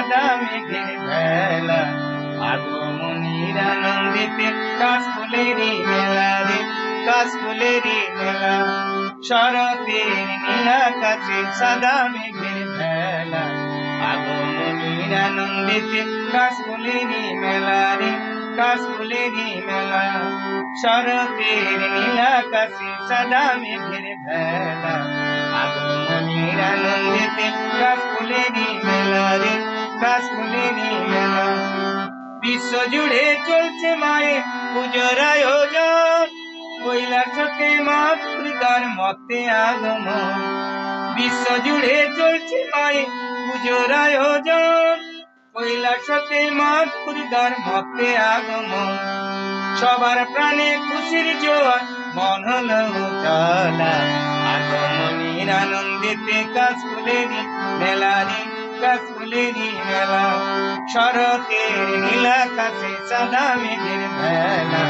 সাদা মেঘের ভেলা আগমনীর আনন্দিতে কাশফুলেরই মেলা রে, কাশফুলেরই মেলা। শরতের মেলা রে, কাশফুলেরই মেলা। শরতের ভেলা আগমনীর বিশ্ব জুড়ে চলছে মায়ের পুজোর আয়োজন। কৈলাসতে মা দুর্গার মতে আগমন। বিশ্ব জুড়ে চলছে মায়ের পুজোর আয়োজন। কৈলাসতে মা দুর্গার মতে আগমন। সবার প্রাণে খুশির জোয়ার মন হলো উতলা আগমনীর আনন্দিতে কাশফুলেরই মেলা রে কাশফুলেরই মেলা শরতের নীলাকাশে সাদা মেঘের ভেলা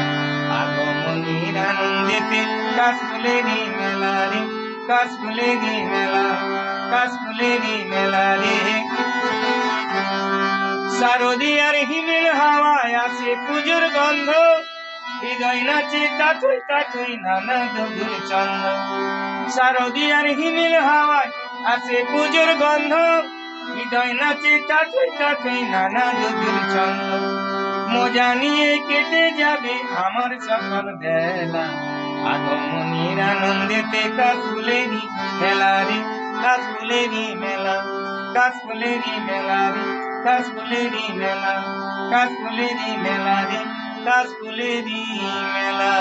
আগমনীর আনন্দিতে কাশফুলেরই মেলা রে কাশফুলেরই মেলা কাশফুলেরই মেলা রে। শারদীয়ার হিমেল হাওয়ায় আসে পুজোর গন্ধ। হৃদয় নাচে তাথই তাথই নানা দধুর চন্দ শারদীয়ার হিমেল হাওয়ায় আসে পুজোর গন্ধ। হৃদয় নাচে তাথই তাথই নানা দধুর ছন্দ। মজা নিয়ে কেটে যাবে আমার সকল বেলা। আগমনীর আনন্দেতে কাশফুলেরই মেলা রে কাশফুলেরই মেলা। কাশফুলেরই মেলা রে কাশফুলেরই মেলা। কাশফুলেরই মেলা রে কাশফুলেরই মেলা।